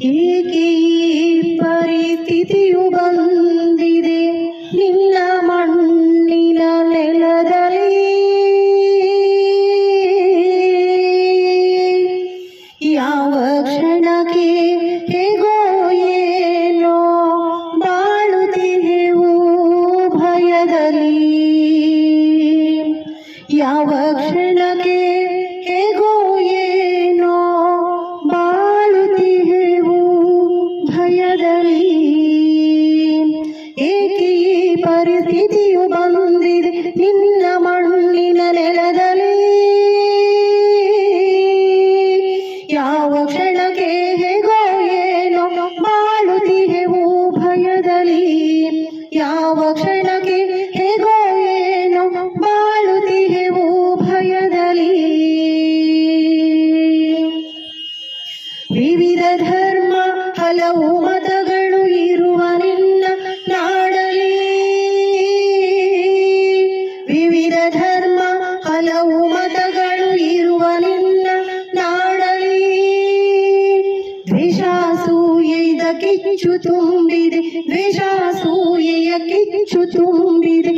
ಈ ಪರಿಸ್ಥಿತಿಯು ಬಂದಿದೆ? ನಿನ್ನ ಮಣ್ಣಿನ ನೆಲದಲ್ಲಿ ಯಾವ ಕ್ಷಣಕ್ಕೆ ಹೇಗೋ ಏನೋ ಬಾಳುತ್ತಿದೆವು ಭಯದಲ್ಲಿ. ಯಾವ ಕ್ಷಣಕ್ಕೆ ಯಾವ ಕ್ಷಣಕ್ಕೆ ಹೇಗೋ ಏನು ಬಾಳುತ್ತಿದೆವು ಭಯದಲ್ಲಿ. ವಿವಿಧ ಧರ್ಮ, ಹಲವು ಮತಗಳು ಇರುವ ನಿನ್ನ ನಾಡಲಿ ವಿವಿಧ ಧರ್ಮ, ಹಲವು ಮತಗಳು ಇರುವ ನಿನ್ನ ನಾಡಲಿ ದ್ವೇಷಾಸೂಯೆಯ ಕಿಚ್ಚು ತುಂಬಿದೆ, ದ್ವೇಷಾಸೂಯೆಯ ಕಿಚ್ಚು ತುಂಬಿದೆ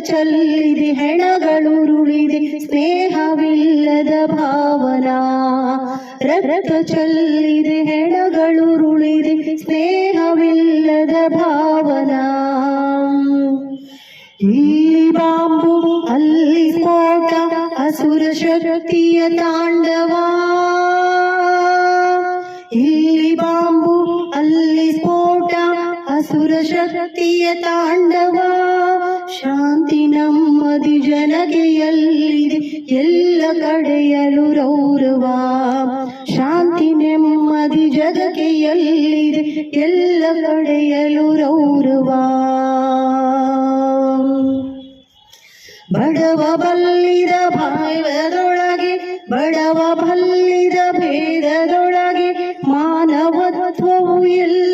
ಚೆಲ್ಲಿದೆ ಹೆಣಗಳುರುಳಿದೆ ಸ್ನೇಹವಿಲ್ಲದ ಭಾವನಾ. ರಕ್ತ ಚಲ್ಲಿದೆ ಹೆಣಗಳುರುಳಿದೆ ಸ್ನೇಹವಿಲ್ಲದ ಭಾವನಾ. ಇಲ್ಲಿ ಬಾಂಬು ಅಲ್ಲಿ ಸ್ಫೋಟ ಅಸುರ ಶಕ್ತಿಯ ತಾಂಡವ. ಇಲ್ಲಿ ಬಾಂಬು ಅಲ್ಲಿ ಸ್ಫೋಟ ಅಸುರ ಶಕ್ತಿಯ ತಾಂಡವ. ಶಾಂತಿ ನಮ್ಮದಿ ಜನಗೆ ಎಲ್ಲಿದೆ ಎಲ್ಲ ಕಡೆಯಲು ರೌರವ ಶಾಂತಿ ನೆಮ್ಮದಿ ಜಗಕ್ಕೆ ಎಲ್ಲಿದೆ ಎಲ್ಲ ಕಡೆಯಲು ರೌರವ ಬಡವ ಬಲ್ಲಿದ ಭಾವದೊಳಗೆ, ಬಡವ ಬಲ್ಲಿದ ಭೇದದೊಳಗೆ ಮಾನವತ್ವವು ಎಲ್ಲಿದೆ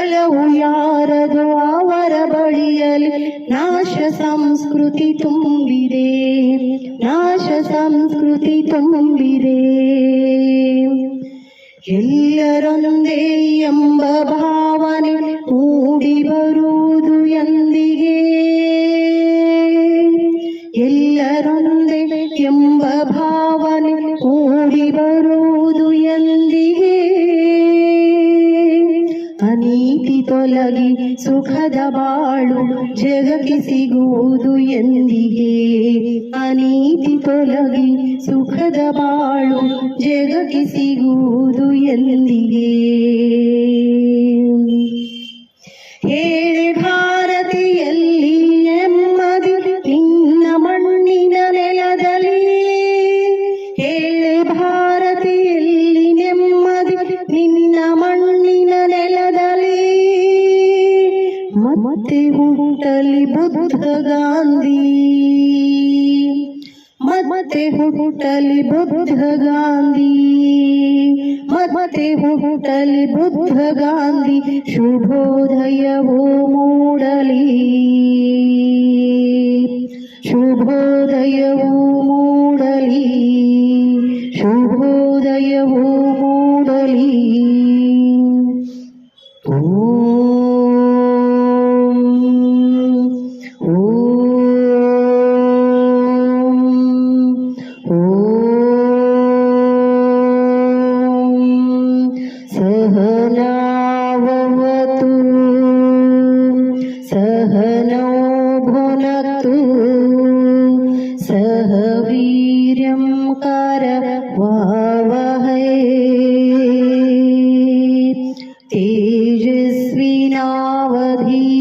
ಬಲವು ಯಾರದು ಅವರ ಬಳಿಯಲಿ ನಾಶ ಸಂಸ್ಕೃತಿ ತುಂಬಿದೆ ನಾಶ ಸಂಸ್ಕೃತಿ ತುಂಬಿದೆ ಎಲ್ಲರೊಂದೇ ಎಂಬ ಭಾವನೆ ಮೂಡಿ ಬರುವುದು ಎಂದಿಗೆ ಎಲ್ಲರೊಂದೇ ಎಂಬ ಭಾವನೆ ತೊಲಗಿ ಸುಖದ ಬಾಳು ಜಗಕ್ಕೆ ಸಿಗುವುದು ಎಂದಿಗೆ. ಅನೀತಿ ತೊಲಗಿ ಸುಖದ ಬಾಳು ಜಗಕ್ಕೆ ಸಿಗುವುದು ಎಂದಿಗೆ. ಮತ್ತೆ ಹುಟ್ಟಲಿ ಬುದ್ಧ ಗಾಂಧಿ ಮತ್ತೆ ಹುಟ್ಟಲಿ ಬುದ್ಧ ಗಾಂಧಿ ಮತ್ತೆ ಹುಟ್ಟಲಿ ಬುದ್ಧ ಗಾಂಧಿ ಶುಭೋದಯವೋ ಮೂಡಲಿ ಶುಭೋದಯವೋ ಮೂಡಲಿ ಶುಭೋದಯವೋ ಮೂಡಲಿ तेजस्विनावधीतमस्तु